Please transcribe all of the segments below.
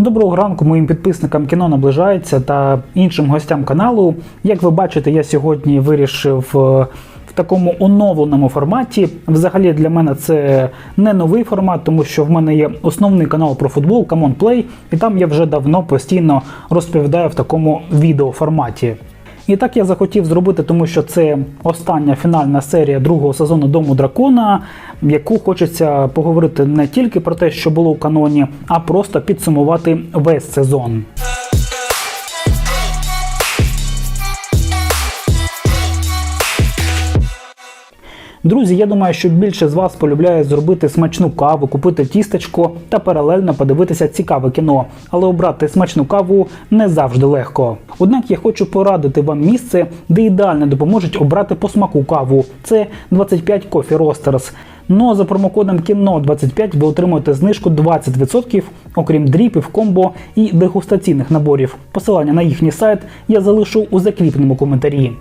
Доброго ранку моїм підписникам кіно наближається та іншим гостям каналу. Як ви бачите, я сьогодні вирішив е, в такому оновленому форматі. Взагалі для мене це не новий формат, тому що в мене є основний канал про футбол Common Play, і там я вже давно постійно розповідаю в такому відеоформаті. І так я захотів зробити, тому що це остання фінальна серія другого сезону Дому дракона, яку хочеться поговорити не тільки про те, що було у каноні, а просто підсумувати весь сезон. Друзі, я думаю, що більше з вас полюбляє зробити смачну каву, купити тістечко та паралельно подивитися цікаве кіно. Але обрати смачну каву не завжди легко. Однак я хочу порадити вам місце, де ідеально допоможуть обрати по смаку каву. Це 25 Coffee Roasters. Ну а за промокодом кіно 25 ви отримуєте знижку 20%, окрім дріпів, комбо і дегустаційних наборів. Посилання на їхній сайт я залишу у закріпленому коментарі.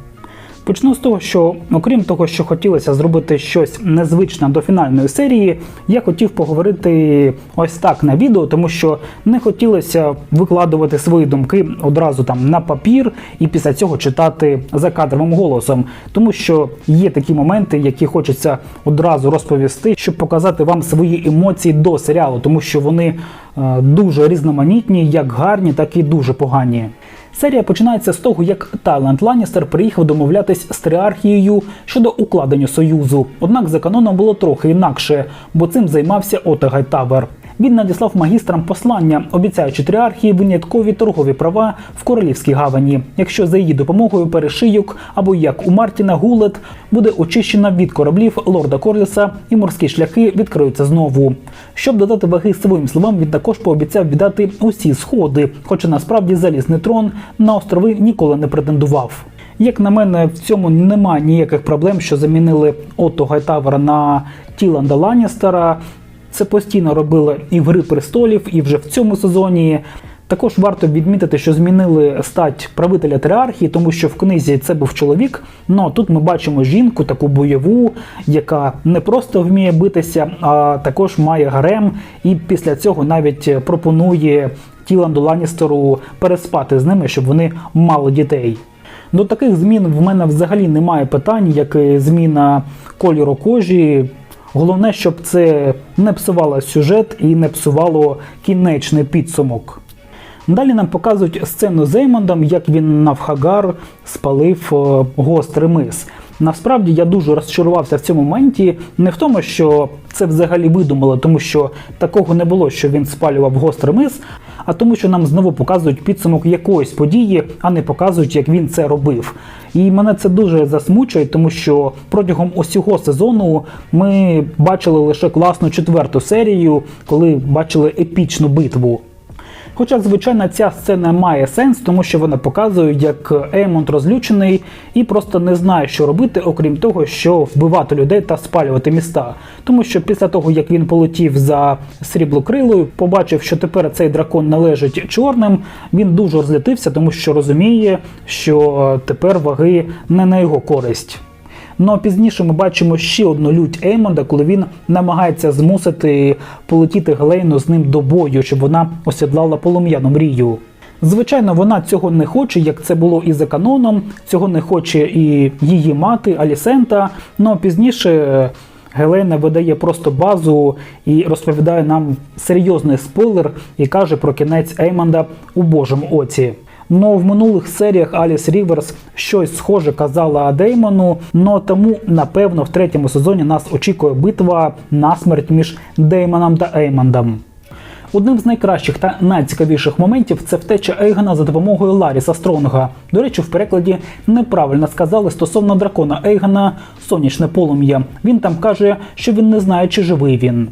Почну з того, що окрім того, що хотілося зробити щось незвичне до фінальної серії, я хотів поговорити ось так на відео, тому що не хотілося викладувати свої думки одразу там на папір і після цього читати за кадровим голосом, тому що є такі моменти, які хочеться одразу розповісти, щоб показати вам свої емоції до серіалу, тому що вони е, дуже різноманітні, як гарні, так і дуже погані. Серія починається з того, як Тайланд Ланністер приїхав домовлятись з триархією щодо укладення союзу. Однак за каноном було трохи інакше, бо цим займався Ота Гайтавер. Він надіслав магістрам послання, обіцяючи тріархії виняткові торгові права в королівській гавані, якщо за її допомогою перешийок або як у Мартіна Гулет буде очищена від кораблів лорда Корліса і морські шляхи відкриються знову. Щоб додати ваги своїм словам, він також пообіцяв віддати усі сходи, хоча насправді залізний трон на острови ніколи не претендував. Як на мене, в цьому немає ніяких проблем, що замінили Отто Гайтавера на Тіланда Ланністера. Це постійно робили і в Гри престолів, і вже в цьому сезоні. Також варто відмітити, що змінили стать правителя триархії, тому що в книзі це був чоловік. Ну тут ми бачимо жінку, таку бойову, яка не просто вміє битися, а також має гарем, і після цього навіть пропонує Тіланду Ланністеру переспати з ними, щоб вони мали дітей. До таких змін в мене взагалі немає питань, як зміна кольору кожі. Головне, щоб це не псувало сюжет і не псувало кінечний підсумок. Далі нам показують сцену з Еймондом, як він навхагар спалив е, гострий мис. Насправді я дуже розчарувався в цьому моменті, не в тому, що це взагалі видумали, тому що такого не було, що він спалював гострий мис, а тому, що нам знову показують підсумок якоїсь події, а не показують, як він це робив. І мене це дуже засмучує, тому що протягом усього сезону ми бачили лише класну четверту серію, коли бачили епічну битву. Хоча, звичайно, ця сцена має сенс, тому що вона показує, як Еймонд розлючений і просто не знає, що робити, окрім того, що вбивати людей та спалювати міста. Тому що після того, як він полетів за сріблокрилою, побачив, що тепер цей дракон належить чорним, він дуже розлютився, тому що розуміє, що тепер ваги не на його користь. Ну а пізніше ми бачимо ще одну лють Еймонда, коли він намагається змусити полетіти Гелейну з ним до бою, щоб вона осідлала полум'яну мрію. Звичайно, вона цього не хоче, як це було і за каноном. Цього не хоче і її мати Алісента. Ну пізніше Гелена видає просто базу і розповідає нам серйозний спойлер і каже про кінець Еймонда у Божому оці. Но в минулих серіях Аліс Ріверс щось схоже казала Деймону, но тому, напевно, в третьому сезоні нас очікує битва на смерть між Деймоном та Еймондом. Одним з найкращих та найцікавіших моментів це втеча Ейгона за допомогою Ларіса Стронга. До речі, в перекладі неправильно сказали стосовно дракона Ейгона сонячне полум'я. Він там каже, що він не знає, чи живий він.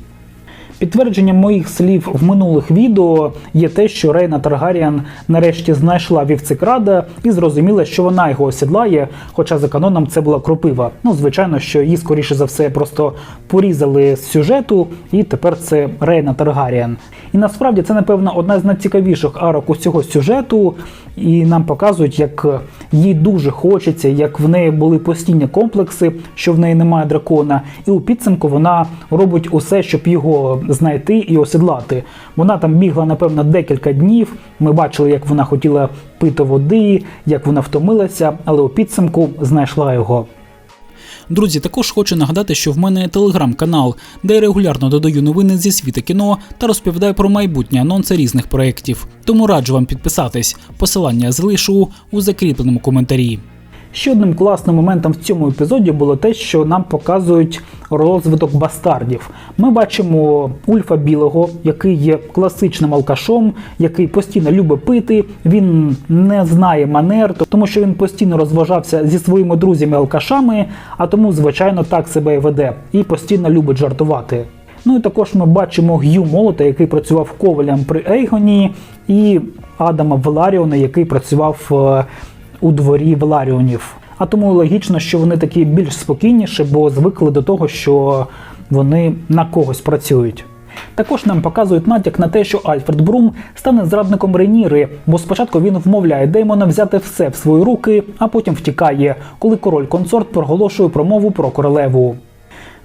Підтвердженням моїх слів в минулих відео є те, що Рейна Таргаріан нарешті знайшла вівцикрада і зрозуміла, що вона його осідлає, хоча за каноном це була кропива. Ну, звичайно, що її, скоріше за все, просто порізали з сюжету, і тепер це Рейна Таргаріан. І насправді це, напевно, одна з найцікавіших арок усього сюжету, і нам показують, як їй дуже хочеться, як в неї були постійні комплекси, що в неї немає дракона, і у підсумку вона робить усе, щоб його знайти і осідлати. Вона там бігла, напевно, декілька днів. Ми бачили, як вона хотіла пити води, як вона втомилася, але у підсумку знайшла його. Друзі, також хочу нагадати, що в мене є телеграм-канал, де я регулярно додаю новини зі світу кіно та розповідаю про майбутні анонси різних проєктів. Тому раджу вам підписатись. Посилання залишу у закріпленому коментарі. Ще одним класним моментом в цьому епізоді було те, що нам показують розвиток бастардів. Ми бачимо Ульфа Білого, який є класичним алкашом, який постійно любить пити. Він не знає манер, тому що він постійно розважався зі своїми друзями-алкашами, а тому, звичайно, так себе і веде і постійно любить жартувати. Ну і також ми бачимо Г'ю Молота, який працював ковалем при Ейгоні, і Адама Веларіона, який працював е, у дворі Веларіонів. Тому логічно, що вони такі більш спокійніші, бо звикли до того, що вони на когось працюють. Також нам показують натяк на те, що Альфред Брум стане зрадником Реніри, бо спочатку він вмовляє Деймона взяти все в свої руки, а потім втікає, коли король консорт проголошує промову про королеву.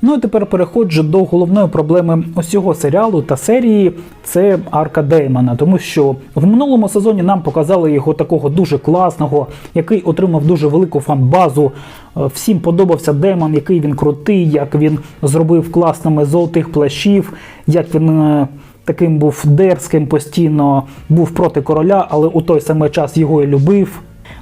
Ну і тепер переходжу до головної проблеми усього серіалу та серії це арка Деймона, тому що в минулому сезоні нам показали його такого дуже класного, який отримав дуже велику фан-базу. Е, Всім подобався Деймон, який він крутий, як він зробив класними золотих плащів, як він. е, Таким був дерзким, постійно був проти короля, але у той самий час його і любив.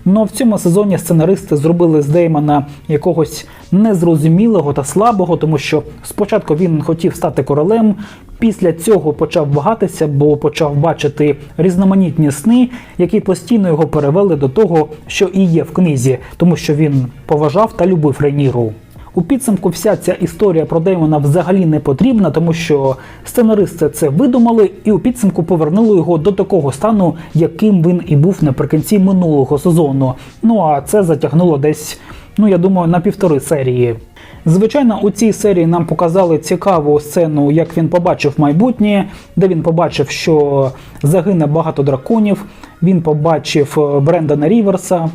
Но в цьому сезоні сценаристи зробили з Деймона якогось незрозумілого та слабого, тому що спочатку він хотів стати королем, після цього почав вагатися, бо почав бачити різноманітні сни, які постійно його перевели до того, що і є в книзі, тому що він поважав та любив Рейніру. У підсумку вся ця історія про Деймона взагалі не потрібна, тому що сценаристи це видумали і у підсумку повернули його до такого стану, яким він і був наприкінці минулого сезону. Ну а це затягнуло десь, ну я думаю, на півтори серії. Звичайно, у цій серії нам показали цікаву сцену, як він побачив майбутнє, де він побачив, що загине багато драконів. Він побачив е, Брендана Ріверса,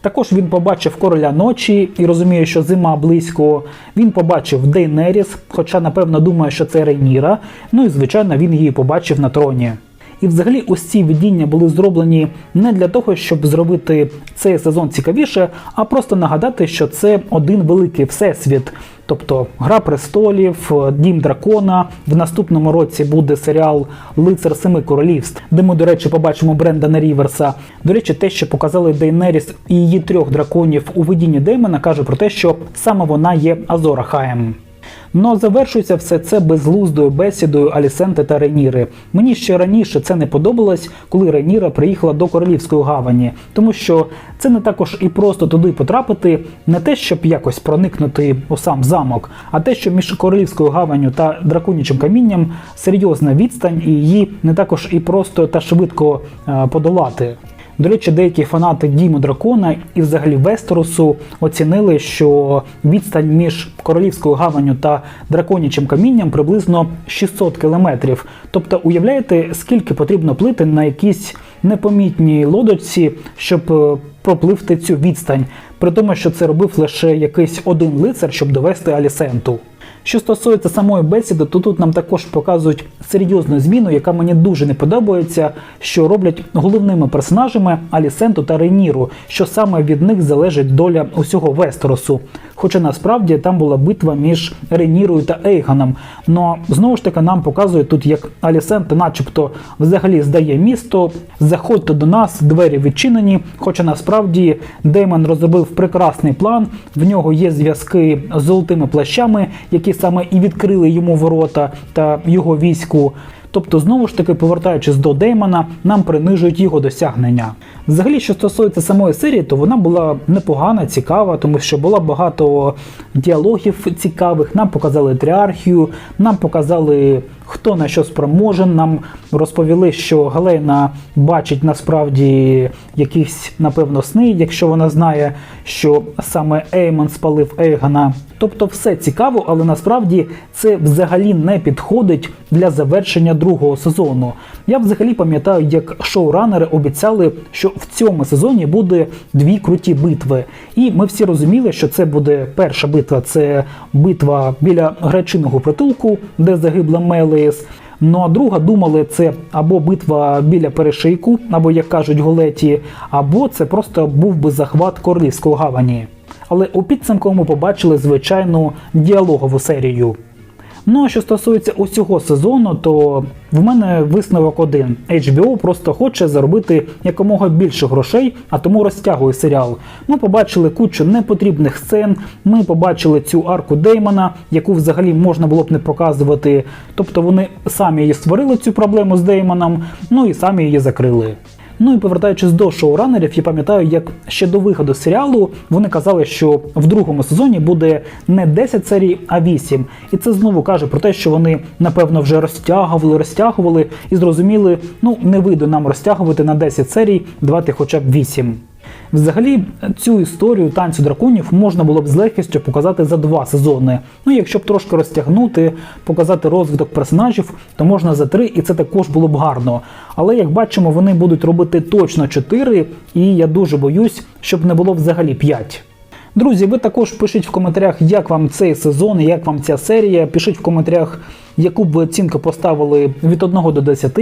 також він побачив короля ночі і розуміє, що зима близько. Він побачив Дейнеріс, хоча, напевно, думає, що це Рейніра. Ну і звичайно, він її побачив на троні. І взагалі ось ці видіння були зроблені не для того, щоб зробити цей сезон цікавіше, а просто нагадати, що це один великий всесвіт. Тобто Гра престолів, Дім дракона. В наступному році буде серіал Лицар Семи Королівств, де ми, до речі, побачимо Брендана Ріверса. До речі, те, що показали Дейнеріс і її трьох драконів у видінні Деймона, каже про те, що саме вона є Азора Хаєм. Но завершується все це безглуздою бесідою Алісенти та Реніри. Мені ще раніше це не подобалось, коли Реніра приїхала до Королівської гавані, тому що це не також і просто туди потрапити, не те, щоб якось проникнути у сам замок, а те, що між Королівською гаванню та драконячим камінням серйозна відстань, і її не також і просто та швидко е, подолати. До речі, деякі фанати Діму Дракона і взагалі Вестеросу оцінили, що відстань між королівською гаванню та драконячим камінням приблизно 600 кілометрів. Тобто, уявляєте, скільки потрібно плити на якійсь непомітній лодочці, щоб е, пропливти цю відстань, при тому, що це робив лише якийсь один лицар, щоб довести Алісенту. Що стосується самої бесіди, то тут нам також показують серйозну зміну, яка мені дуже не подобається, що роблять головними персонажами Алісенту та Рейніру, що саме від них залежить доля усього Вестеросу. Хоча насправді там була битва між Рейнірою та Ейганом. Но знову ж таки нам показують тут, як Алісента, начебто, взагалі здає місто, заходьте до нас, двері відчинені. Хоча насправді Деймон розробив прекрасний план, в нього є зв'язки з золотими плащами, які саме і відкрили йому ворота та його війську. Тобто, знову ж таки, повертаючись до Деймона, нам принижують його досягнення. Взагалі, що стосується самої серії, то вона була непогана, цікава, тому що було багато діалогів цікавих. Нам показали тріархію, нам показали, хто на що спроможен. Нам розповіли, що Галена бачить насправді якісь, напевно, сни, якщо вона знає, що саме Еймон спалив Ейгана. Тобто все цікаво, але насправді це взагалі не підходить для завершення другого сезону. Я взагалі пам'ятаю, як шоуранери обіцяли, що в цьому сезоні буде дві круті битви. І ми всі розуміли, що це буде перша битва це битва біля гречиного притулку, де загибла Меліс. Ну а друга думали, це або битва біля перешийку, або як кажуть голеті, або це просто був би захват королівського гавані. Але у підсумку ми побачили звичайну діалогову серію. Ну а що стосується усього сезону, то в мене висновок один: HBO просто хоче заробити якомога більше грошей, а тому розтягує серіал. Ми побачили кучу непотрібних сцен. Ми побачили цю арку Деймона, яку взагалі можна було б не показувати. Тобто вони самі її створили цю проблему з Деймоном, ну і самі її закрили. Ну і повертаючись до шоуранерів, я пам'ятаю, як ще до виходу серіалу вони казали, що в другому сезоні буде не 10 серій, а 8. І це знову каже про те, що вони напевно вже розтягували, розтягували і зрозуміли, ну не вийде нам розтягувати на 10 серій, давайте хоча б 8. Взагалі, цю історію танцю драконів можна було б з легкістю показати за два сезони. Ну, якщо б трошки розтягнути, показати розвиток персонажів, то можна за три, і це також було б гарно. Але як бачимо, вони будуть робити точно 4, і я дуже боюсь, щоб не було взагалі 5. Друзі, ви також пишіть в коментарях, як вам цей сезон, як вам ця серія. Пишіть в коментарях, яку б ви оцінку поставили від 1 до 10.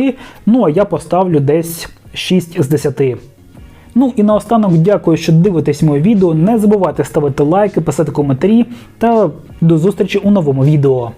Ну а я поставлю десь 6 з 10. Ну і наостанок дякую, що дивитесь моє відео. Не забувайте ставити лайки, писати коментарі та до зустрічі у новому відео.